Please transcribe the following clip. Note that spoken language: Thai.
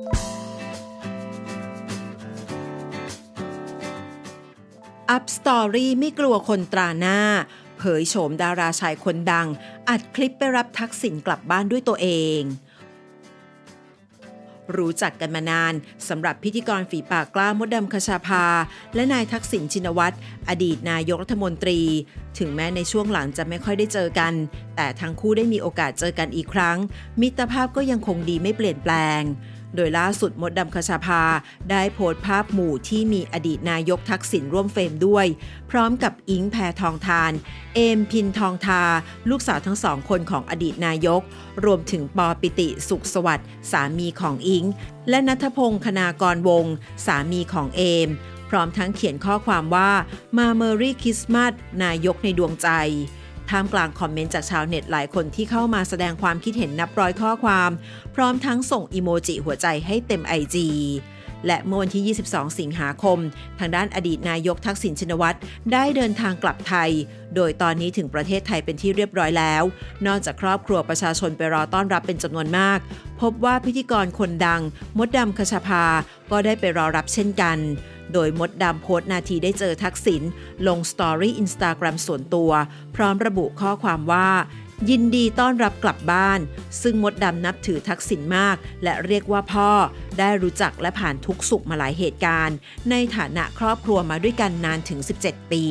อัพสตอรี่ไม่กลัวคนตราหน้า เผยโฉมดาราชายคนดัง อัดคลิปไปรับทักษิณกลับบ้านด้วยตัวเอง รู้จักกันมานานสำหรับพิธีกรฝีปากกล้ามดดำคชาภา และนายทักษิณชินวัตรอดีตนายกรัฐมนตรี ถึงแม้ในช่วงหลังจะไม่ค่อยได้เจอกัน แต่ทั้งคู่ได้มีโอกาสเจอกันอีกครั้ง มิตรภาพก็ยังคงดีไม่เปลี่ยนแปลง โดยล่าสุดมดดำคชาภาได้โพสต์ภาพหมู่ที่มีอดีตนายกทักษิณร่วมเฟรมด้วย พร้อมกับอิงแพทองทาน เอมพินทองทา ลูกสาวทั้งสองคนของอดีตนายก รวมถึงปอปิติสุขสวัสดิ์สามีของอิง และนัทพงศ์คณากรวงสามีของเอม พร้อมทั้งเขียนข้อความว่ามาเมอรี่คริสต์มาสนายกในดวงใจ ท่ามกลางคอมเมนต์จากชาวเน็ตหลายคนที่เข้ามาแสดงความคิดเห็นนับร้อยข้อความ พร้อมทั้งส่งอีโมจิหัวใจให้เต็มไอจีและเมื่อวันที่ 22 สิงหาคม ทางด้านอดีตนายกทักษิณชินวัตรได้เดินทางกลับไทย โดยตอนนี้ถึงประเทศไทยเป็นที่เรียบร้อยแล้ว นอกจากครอบครัวประชาชนไปรอต้อนรับเป็นจำนวนมาก พบว่าพิธีกรคนดัง มดดำคชาภา ก็ได้ไปรอรับเช่นกัน โดยมดดำโพสนาทีได้เจอทักษิณลงสตอรี่อินสตาแกรมส่วนตัว พร้อมระบุข้อความว่า ยินดีต้อนรับกลับบ้าน ซึ่งมดดำนับถือทักษิณมาก และเรียกว่าพ่อ ได้รู้จักและผ่านทุกสุขมาหลายเหตุการณ์ ในฐานะครอบครัวมาด้วยกันนานถึง 17 ปี